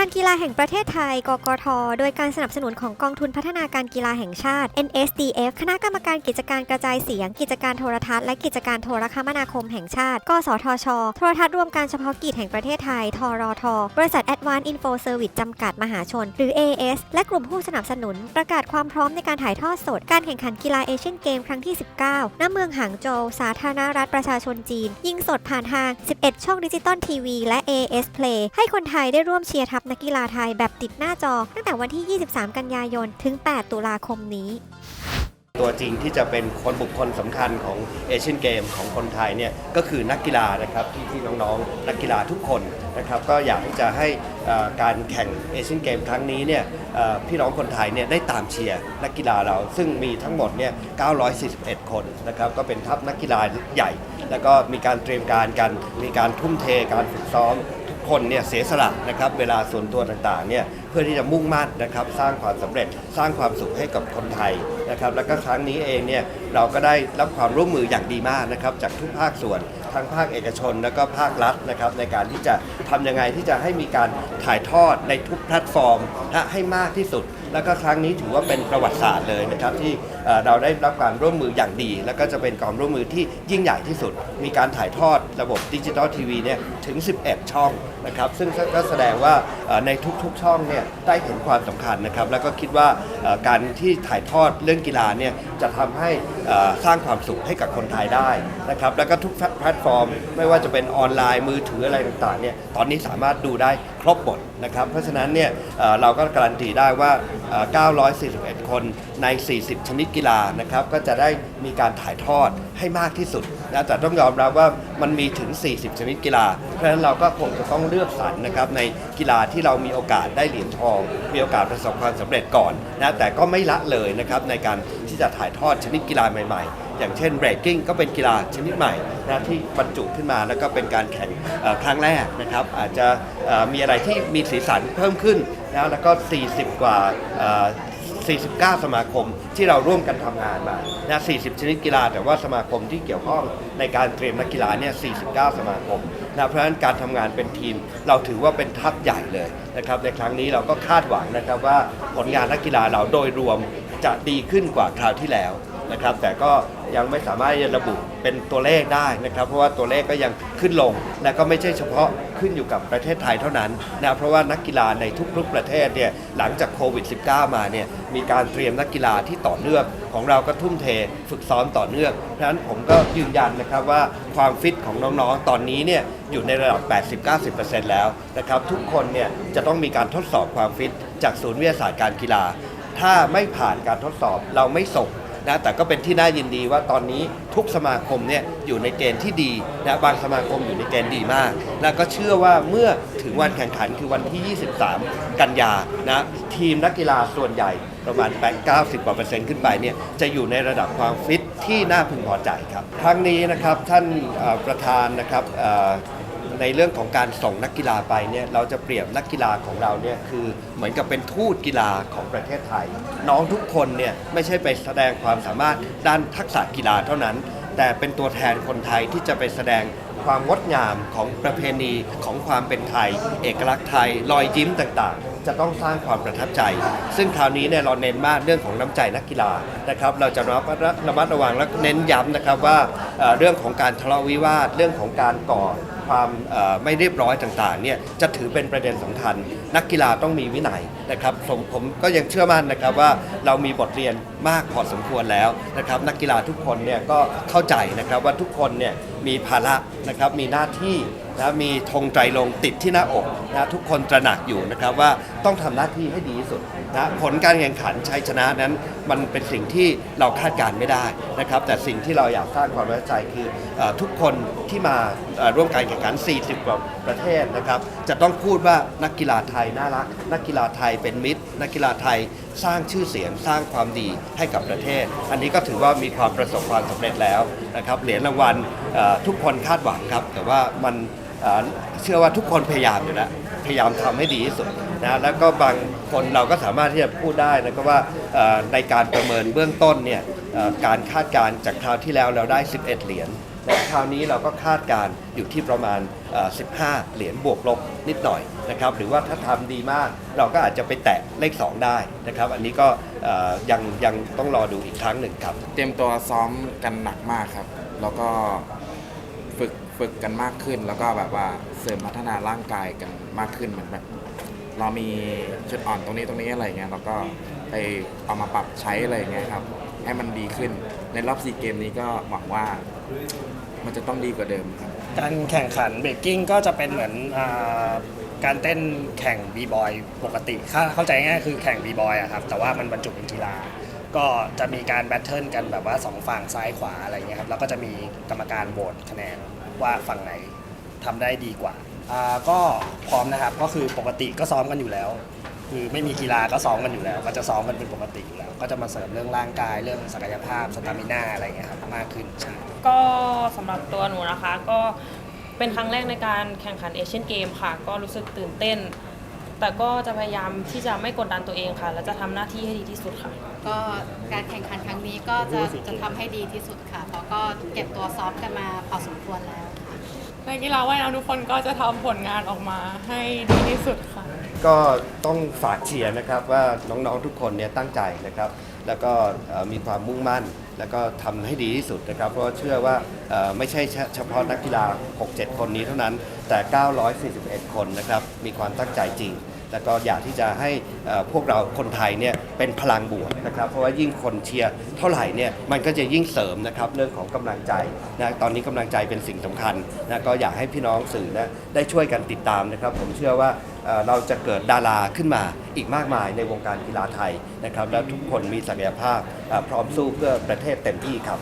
การ กีฬาแห่งประเทศไทย กกท โดยการสนับสนุนของกองทุนพัฒนาการกีฬาแห่งชาติ NSDF คณะกรรมการกิจการกระจายเสียง กิจการโทรทัศน์และกิจการโทรคมนาคมแห่งชาติ กสทช โทรทัศน์รวมการเฉพาะกิจแห่งประเทศไทย ทรท บริษัท Advanced Info Service จำกัดมหาชน หรือ AS และกลุ่มผู้สนับสนุน ประกาศความพร้อมในการถ่ายทอดสด การแข่งขันกีฬาเอเชียนเกมครั้งที่ 19 ณ เมืองหางโจว สาธารณรัฐประชาชนจีน ยิงสดผ่านทาง 11 ช่องดิจิตอลทีวีและ AS Play ให้คนไทยได้ร่วมเชียร์ทัพนักกีฬาไทยแบบติดหน้าจอ ตั้งแต่วันที่ 23 กันยายน ถึง 8 ตุลาคมนี้ ตัวจริงที่จะเป็นคนบุคคลสำคัญของเอเชียนเกมของคนไทยเนี่ยก็คือนักกีฬานะครับที่ที่น้องๆ นักกีฬาทุกคนนะครับก็อยากที่จะให้เอ่อการแข่งเอเชียนเกมครั้งนี้เนี่ยเอ่อพี่น้องคนไทยเนี่ยได้ตามเชียร์นักกีฬาเรา ซึ่งมีทั้งหมดเนี่ย 941 คนนะครับก็เป็นทัพนักกีฬาใหญ่ แล้วก็มีการเตรียมการกัน มีการทุ่มเทการฝึกซ้อม คนเนี่ยเสียสละนะครับเวลาส่วนตัวต่างๆเนี่ยเพื่อที่จะมุ่งมั่นนะครับสร้างความสำเร็จสร้างความสุขให้กับคนไทยนะครับแล้วก็ครั้งนี้เองเนี่ยเราก็ได้รับความร่วมมืออย่างดีมากนะครับจากทุกภาคส่วนทั้งภาคเอกชน แล้วก็ภาครัฐนะครับในการที่จะทำยังไงที่จะให้มีการถ่ายทอดในทุกแพลตฟอร์มและให้มากที่สุด แล้วก็ครั้งนี้ถือว่าเป็นประวัติศาสตร์เลยนะครับที่เราได้รับการร่วมมืออย่างดี แล้วก็จะเป็นความร่วมมือที่ยิ่งใหญ่ที่สุด มีการถ่ายทอดระบบดิจิตอลทีวีเนี่ยถึง 11 ช่องนะครับซึ่งก็แสดงว่าในทุกๆช่องเนี่ยได้เห็นความสำคัญนะครับแล้วก็คิดว่าการที่ถ่ายทอดเรื่องกีฬาเนี่ยจะทำให้ สร้างความสุขให้กับคนไทยได้นะครับแล้วก็ทุกแพลตฟอร์ม ไม่ว่าจะเป็นออนไลน์มือถืออะไรต่างๆเนี่ยตอนนี้สามารถดูได้ครบหมดนะครับเพราะฉะนั้นเนี่ยเราก็การันตีได้ว่า 941 คนใน 40 ชนิดกีฬานะครับก็จะได้มีการถ่ายทอดให้มากที่สุดนะแต่ต้องยอมรับว่ามันมีถึง 40 ชนิดกีฬา เพราะฉะนั้นเราก็คงจะต้องเลือกสรรนะครับในกีฬาที่เรามีโอกาสได้เหรียญทอง มีโอกาสประสบความสำเร็จก่อนนะแต่ก็ไม่ละเลยนะครับในการ จะถ่ายทอดชนิดกีฬาใหม่ๆ อย่างเช่นเบรกิ้งก็เป็นกีฬาชนิดใหม่นะที่บรรจุขึ้นมาแล้วก็เป็นการแข่งครั้งแรกนะครับ อาจจะมีอะไรที่มีสีสันเพิ่มขึ้นนะแล้วก็ 40 กว่า 49 สมาคมที่เราร่วมกันทำงานมานะ40 ชนิดกีฬา แต่ว่าสมาคมที่เกี่ยวข้องในการเตรียมนักกีฬาเนี่ย 49 สมาคมนะเพราะฉะนั้นการทำงานเป็นทีม เราถือว่าเป็นทัพใหญ่เลยนะครับ ในครั้งนี้เราก็คาดหวังนะครับว่าผลงานนักกีฬาเราโดยรวม จะดีขึ้นกว่าคราวที่แล้วนะครับ แต่ก็ยังไม่สามารถจะระบุเป็นตัวเลขได้นะครับ เพราะว่าตัวเลขก็ยังขึ้นลงและก็ไม่ใช่เฉพาะขึ้นอยู่กับประเทศไทยเท่านั้นนะเพราะว่านักกีฬาในทุกๆประเทศเนี่ยหลังจากโควิด -19 มาเนี่ยมีการเตรียมนักกีฬาที่ต่อเนื่องของเราก็ทุ่มเทฝึกซ้อมต่อเนื่องเพราะฉะนั้นผมก็ยืนยันนะครับว่าความฟิตของน้องๆ ตอนนี้เนี่ยอยู่ในระดับ 80-90%แล้วนะครับทุกคนเนี่ยจะต้องมีการทดสอบความฟิตจากศูนย์วิทยาศาสตร์การกีฬา ถ้าไม่ผ่านการทดสอบเราไม่ส่งนะแต่ก็เป็นที่น่ายินดีว่าตอนนี้ทุกสมาคมเนี่ยอยู่ในเกณฑ์ที่ดีนะบางสมาคมอยู่ในเกณฑ์ดีมาก แล้วก็เชื่อว่าเมื่อถึงวันแข่งขันคือวันที่ 23 กันยานะทีมนักกีฬาส่วนใหญ่ประมาณ 8 90กว่าเปอร์เซ็นต์ขึ้นไปเนี่ยจะอยู่ในระดับความฟิตที่น่าพึงพอใจครับครั้งนี้นะครับท่านประธานนะครับ ในเรื่องของการส่งนักกีฬาไปเนี่ยเราจะเปรียบนักกีฬาของเราเนี่ยคือเหมือนกับเป็นทูตกีฬาของประเทศไทย น้องทุกคนเนี่ยไม่ใช่ไปแสดงความสามารถด้านทักษะกีฬาเท่านั้น แต่เป็นตัวแทนคนไทยที่จะไปแสดงความงดงามของประเพณีของความเป็นไทย เอกลักษณ์ไทย รอยยิ้มต่างๆ จะต้องสร้างความประทับใจ ซึ่งคราวนี้เนี่ยเราเน้นมากเรื่องของน้ำใจนักกีฬานะครับเราจะระมัดระมัดระวังและเน้นย้ำนะครับว่าเอ่อเรื่องของการทะเลาะวิวาทเรื่องของการก่อ ความไม่เรียบร้อยต่างๆเนี่ยจะถือเป็นประเด็นสำคัญ นักกีฬาต้องมีวินัยนะครับผมผมก็ยังเชื่อมั่นนะครับว่าเรามีบทเรียนมากพอสมควรแล้วนะครับนักกีฬาทุกคนเนี่ยก็เข้าใจนะครับว่าทุกคนเนี่ยมีภาระนะครับมีหน้าที่นะมีธงไตรลงติดที่หน้าอกนะทุกคนตระหนักอยู่นะครับว่าต้องทำหน้าที่ให้ดีที่สุดนะผลการแข่งขันชัยชนะนั้น มันเป็นสิ่งที่เราคาดการณ์ไม่ได้นะครับแต่สิ่งที่เราอยากสร้างความไว้ใจคืออทุกคนที่มาร่วมการแข่งขัน 40 กว่าประเทศนะครับจะต้องพูดว่านักกีฬาไทยน่ารัก นักกีฬาไทยเป็นมิตร นักกีฬาไทยสร้างชื่อเสียงสร้างความดีให้กับประเทศ อันนี้ก็ถือว่ามีความประสบความสำเร็จแล้วนะครับเหรียญรางวัลทุกคนคาดหวังครับ แต่ว่ามันเชื่อว่าทุกคนพยายามอยู่แล้วพยายามทำให้ดีที่สุดนะแล้วก็บางคนเราก็สามารถที่จะพูดได้นะครับว่าในการประเมินเบื้องต้นเนี่ยการคาดการณ์จากคราวที่แล้วเราได้ 11 เหรียญ แต่คราวนี้เราก็คาดการอยู่ที่ประมาณ 15 เหรียญบวกลบนิดหน่อยนะครับหรือว่าถ้าทำดีมากเราก็อาจจะไปแตะเลข 2 ได้นะครับ อันนี้ก็ยังยังต้องรอดูอีกครั้งหนึ่งครับ เตรียมตัวซ้อมกันหนักมากครับ แล้วก็ฝึกฝึกกันมากขึ้น แล้วก็แบบว่าเสริมพัฒนาร่างกายกันมากขึ้นเหมือนแบบเรามีจุดอ่อนตรงนี้ตรงนี้อะไรเงี้ยเราก็ ไปเอามาปรับใช้อะไรอย่างเงี้ยครับ ให้มันดีขึ้นในรอบซีเกมนี้ก็หวังว่ามันจะต้องดีกว่าเดิมครับ การแข่งขันเบรกกิ้งก็จะเป็นเหมือนอาการเต้นแข่งบีบอยปกติถ้าเข้าใจง่ายๆคือแข่งบีบอยอะครับ แต่ว่ามันบรรจุเป็นกีฬา ก็จะมีการแบทเทิลกันแบบว่าสองฝั่งซ้ายขวาอะไรเงี้ยครับ แล้วก็จะมีกรรมการโหวตคะแนนว่าฝั่งไหนทำได้ดีกว่าอ่าก็พร้อมนะครับ ก็คือปกติก็ซ้อมกันอยู่แล้ว คือไม่มีกีฬาก็ซ้อมกันอยู่แล้ว ก็จะซ้อมกันเป็นปกติอยู่แล้ว ก็จะมาเสริมเรื่องร่างกายเรื่องศักยภาพสตามิน่าอะไรเงี้ยครับมากขึ้นใช่ก็สำหรับตัวหนูนะคะก็เป็นครั้งแรกในการแข่งขันเอเชียนเกมค่ะ ก็รู้สึกตื่นเต้น แต่ก็จะพยายามที่จะไม่กดดันตัวเองค่ะ และจะทำหน้าที่ให้ดีที่สุดค่ะ ก็การแข่งขันครั้งนี้ก็จะจะทำให้ดีที่สุดค่ะ เพราะก็เก็บตัวซ้อมกันมาพอสมควรแล้วค่ะ นักกีฬาว่ายน้ำทุกคนก็จะทำผลงานออกมาให้ดีที่สุดค่ะ ก็ต้องฝากเชียร์นะครับว่าน้องๆทุกคนเนี่ยตั้งใจนะครับ แล้วก็เอ่อมีความมุ่งมั่น แล้วก็ทำให้ดีที่สุดนะครับ เพราะว่าเชื่อว่าเอ่อไม่ใช่เฉพาะนักกีฬา 6-7 คนนี้เท่านั้นแต่ 941 คนนะครับมีความตั้งใจจริง แล้วก็อยากที่จะให้พวกเราคนไทยเนี่ยเป็นพลังบวกนะครับ เพราะว่ายิ่งคนเชียร์เท่าไหร่เนี่ยมันก็จะยิ่งเสริมนะครับเรื่องของกำลังใจนะตอนนี้กำลังใจเป็นสิ่งสำคัญนะก็อยากให้พี่น้องสื่อนะได้ช่วยกันติดตามนะครับ ผมเชื่อว่าเราจะเกิดดาราขึ้นมาอีกมากมายในวงการกีฬาไทยนะครับ และทุกคนมีศักยภาพพร้อมสู้เพื่อประเทศเต็มที่ครับ